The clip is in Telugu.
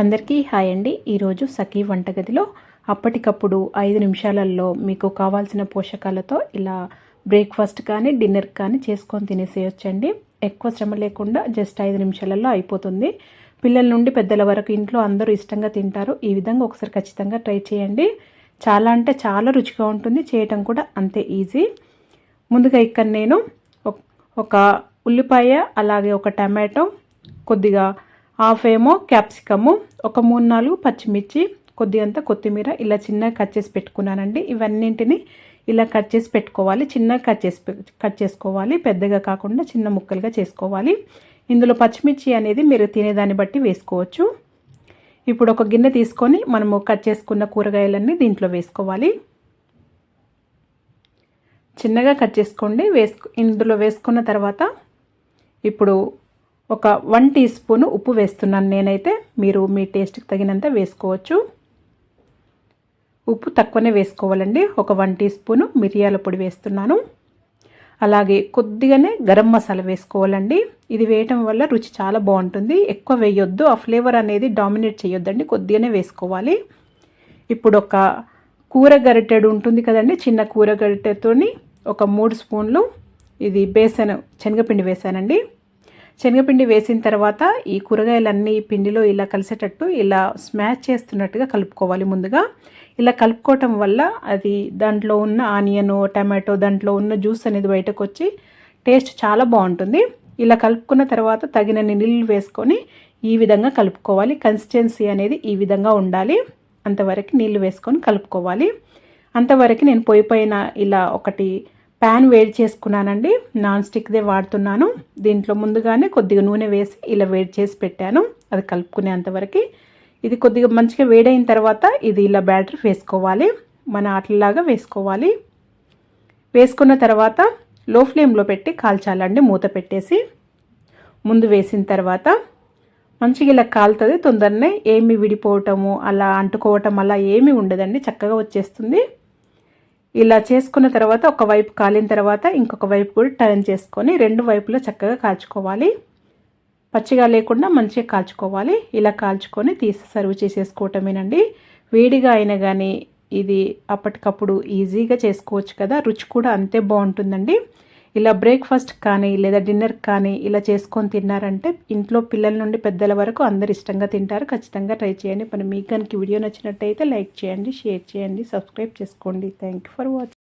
అందరికీ హాయ్ అండి. ఈరోజు సఖీ వంటగదిలో అప్పటికప్పుడు ఐదు నిమిషాలలో మీకు కావాల్సిన పోషకాలతో ఇలా బ్రేక్ఫాస్ట్ కానీ డిన్నర్ కానీ చేసుకొని తినేసేయొచ్చండి. ఎక్కువ శ్రమ లేకుండా జస్ట్ ఐదు నిమిషాలలో అయిపోతుంది. పిల్లల నుండి పెద్దల వరకు ఇంట్లో అందరూ ఇష్టంగా తింటారు. ఈ విధంగా ఒకసారి ఖచ్చితంగా ట్రై చేయండి. చాలా అంటే చాలా రుచిగా ఉంటుంది. చేయటం కూడా అంతే ఈజీ. ముందుగా ఇక్కడ నేను ఒక ఉల్లిపాయ అలాగే ఒక టమాటో కొద్దిగా హాఫ్ ఏమో క్యాప్సికము ఒక మూడు నాలుగు పచ్చిమిర్చి కొద్దిగంత కొత్తిమీర ఇలా చిన్నగా కట్ చేసి పెట్టుకున్నానండి. ఇవన్నింటిని ఇలా కట్ చేసి పెట్టుకోవాలి. చిన్నగా కట్ చేసి కట్ చేసుకోవాలి. పెద్దగా కాకుండా చిన్న ముక్కలుగా చేసుకోవాలి. ఇందులో పచ్చిమిర్చి అనేది మీరు తినేదాన్ని బట్టి వేసుకోవచ్చు. ఇప్పుడు ఒక గిన్నె తీసుకొని మనము కట్ చేసుకున్న కూరగాయలన్నీ దీంట్లో వేసుకోవాలి. చిన్నగా కట్ చేసుకోండి. వేసుకు ఇందులో వేసుకున్న తర్వాత ఇప్పుడు ఒక వన్ టీ స్పూన్ ఉప్పు వేస్తున్నాను నేనైతే. మీరు మీ టేస్ట్కి తగినంత వేసుకోవచ్చు. ఉప్పు తక్కువనే వేసుకోవాలండి. ఒక వన్ టీ స్పూన్ మిరియాల పొడి వేస్తున్నాను. అలాగే కొద్దిగానే గరం మసాలా వేసుకోవాలండి. ఇది వేయటం వల్ల రుచి చాలా బాగుంటుంది. ఎక్కువ వేయొద్దు. ఆ ఫ్లేవర్ అనేది డామినేట్ చేయొద్దండి. కొద్దిగానే వేసుకోవాలి. ఇప్పుడు ఒక కూర గరిటెడు ఉంటుంది కదండి. చిన్న కూర గరిటెతోని ఒక మూడు స్పూన్లు ఇది బేసన్ శనగపిండి వేసానండి. శనగపిండి వేసిన తర్వాత ఈ కూరగాయలన్నీ పిండిలో ఇలా కలిసేటట్టు ఇలా స్మాష్ చేస్తున్నట్టుగా కలుపుకోవాలి ముందుగా. ఇలా కలుపుకోవటం వల్ల అది దాంట్లో ఉన్న ఆనియన్ టమాటో దాంట్లో ఉన్న జ్యూస్ అనేది బయటకు వచ్చి టేస్ట్ చాలా బాగుంటుంది. ఇలా కలుపుకున్న తర్వాత తగినన్ని నీళ్ళు వేసుకొని ఈ విధంగా కలుపుకోవాలి. కన్సిస్టెన్సీ అనేది ఈ విధంగా ఉండాలి. అంతవరకు నీళ్ళు వేసుకొని కలుపుకోవాలి. అంతవరకు నేను పొయ్యి పైన ఇలా ఒకటి ప్యాన్ వేడి చేసుకున్నానండి. నాన్ స్టిక్దే వాడుతున్నాను. దీంట్లో ముందుగానే కొద్దిగా నూనె వేసి ఇలా వేడి చేసి పెట్టాను. అది కలుపుకునేంతవరకు ఇది కొద్దిగా మంచిగా వేడైన తర్వాత ఇది ఇలా బ్యాటర్ వేసుకోవాలి. మన ఆటలాగా వేసుకోవాలి. వేసుకున్న తర్వాత లో ఫ్లేమ్లో పెట్టి కాల్చాలండి. మూత పెట్టేసి. ముందు వేసిన తర్వాత మంచిగా ఇలా కాలుతుంది. తొందరనే ఏమి విడిపోవటము అలా అంటుకోవటం అలా ఏమీ ఉండదండి. చక్కగా వచ్చేస్తుంది. ఇలా చేసుకున్న తర్వాత ఒక వైపు కాలిన తర్వాత ఇంకొక వైపు కూడా టర్న్ చేసుకొని రెండు వైపులో చక్కగా కాల్చుకోవాలి. పచ్చిగా లేకుండా మంచిగా కాల్చుకోవాలి. ఇలా కాల్చుకొని తీసి సర్వ్ చేసేసుకోవటమేనండి. వేడిగా అయినా కానీ ఇది అప్పటికప్పుడు ఈజీగా చేసుకోవచ్చు కదా. రుచి కూడా అంతే బాగుంటుందండి. ఇలా బ్రేక్ఫాస్ట్ కానీ లేదా డిన్నర్ కానీ ఇలా చేసుకొని తిన్నారంటే ఇంట్లో పిల్లల నుండి పెద్దల వరకు అందరు ఇష్టంగా తింటారు. ఖచ్చితంగా ట్రై చేయండి. మరి మీకు కనుక వీడియో నచ్చినట్టయితే లైక్ చేయండి షేర్ చేయండి సబ్స్క్రైబ్ చేసుకోండి. Thank you for watching